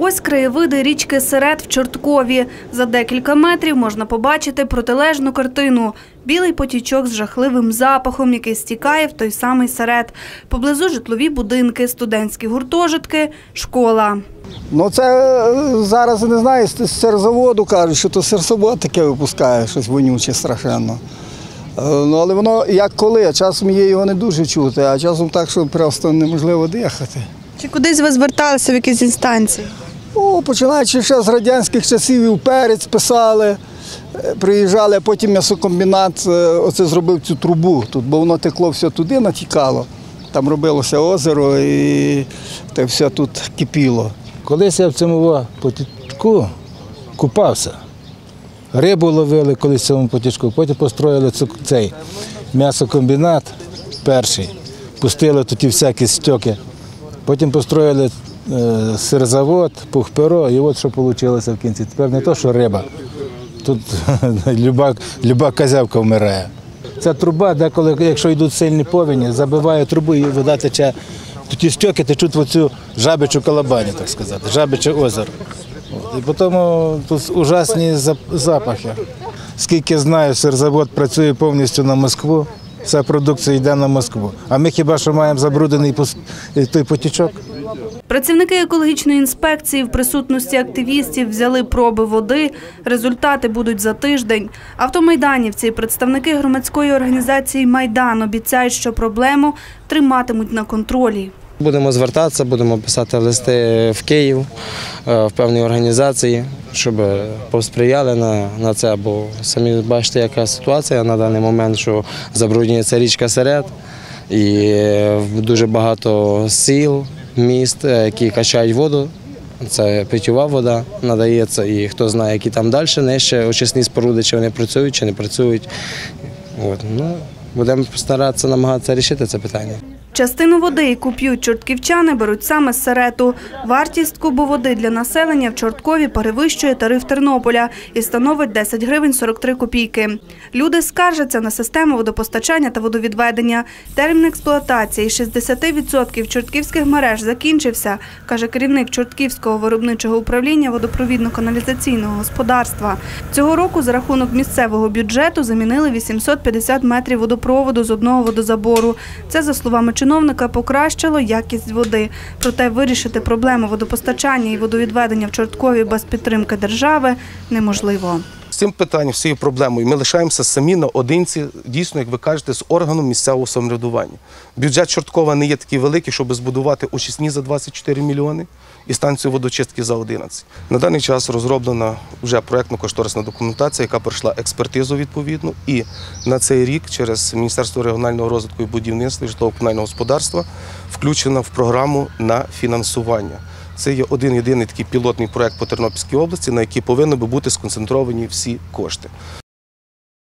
Ось краєвиди річки Серед в Чорткові. За декілька метрів можна побачити протилежну картину. Білий потічок з жахливим запахом, який стікає в той самий серед. Поблизу житлові будинки, студентські гуртожитки, школа. Ну це е, зараз не знаю, з сирзаводу кажуть, що то сирзавод таке випускає, щось вонюче страшенно. Е, Ну, але воно як коли, часом є його не дуже чути, а часом так, що просто неможливо дихати. Чи кудись ви зверталися в якісь інстанції? О, починаючи ще з радянських часів, і перець писали, е, приїжджали, а потім м'ясокомбінат е, оце зробив цю трубу тут, бо воно текло все туди, натікало. Там робилося озеро і те все тут кипіло. Колись я в цьому потічку купався. Рибу ловили колись в цьому потічку, потім построїли цей м'ясокомбінат перший, пустили тут всякі стьоки. Потім построїли сирзавод, пухперо, і от що вийшло в кінці. Тепер не то, що риба. Тут люба, люба козявка вмирає. Ця труба, деколи, якщо йдуть сильні повені, забиває трубу і вода тече. То ті стьоки течуть в оцю жабичу колобані, так сказати, жабиче озеро. І потім тут ужасні запахи. Скільки знаю, сирзавод працює повністю на Москву, вся продукція йде на Москву. А ми хіба що маємо забруднений пос- той потічок? Працівники екологічної інспекції в присутності активістів взяли проби води. Результати будуть за тиждень. Автомайданівці і представники громадської організації Майдан обіцяють, що проблему триматимуть на контролі. Будемо звертатися, будемо писати листи в Київ, е, в певні організації, щоб посприяли на, на це. Бо самі бачите, яка ситуація на даний момент, що забруднюється річка Серед, і е, дуже багато сіл, міст, е, які качають воду. Це питьова вода надається, і хто знає, які там далі нижче очисні споруди, чи вони працюють, чи не працюють. От, ну, будемо старатися намагатися рішити це питання. Частину води, яку п'ють чортківчани, беруть саме з Серету. Вартість кубу води для населення в Чорткові перевищує тариф Тернополя і становить 10 гривень 43 копійки. Люди скаржаться на систему водопостачання та водовідведення. Термін експлуатації 60% чортківських мереж закінчився, каже керівник Чортківського виробничого управління водопровідно-каналізаційного господарства. Цього року за рахунок місцевого бюджету замінили 850 метрів водопроводу з одного водозабору. Це, за словами чиновника, покращило якість води. Проте вирішити проблему водопостачання і водовідведення в Чорткові без підтримки держави неможливо. Цим питанням, з цією проблемою ми лишаємося самі наодинці, дійсно, як ви кажете, з органом місцевого самоврядування. Бюджет Чорткова не є такий великий, щоб збудувати очисні за 24 мільйони і станцію водочистки за 11. На даний час розроблена вже проєктно-кошторисна документація, яка пройшла експертизу відповідну. І на цей рік через Міністерство регіонального розвитку і будівництва і житлово-комунального господарства включена в програму на фінансування. Це є один єдиний такий пілотний проект по Тернопільській області, на який повинні би бути сконцентровані всі кошти.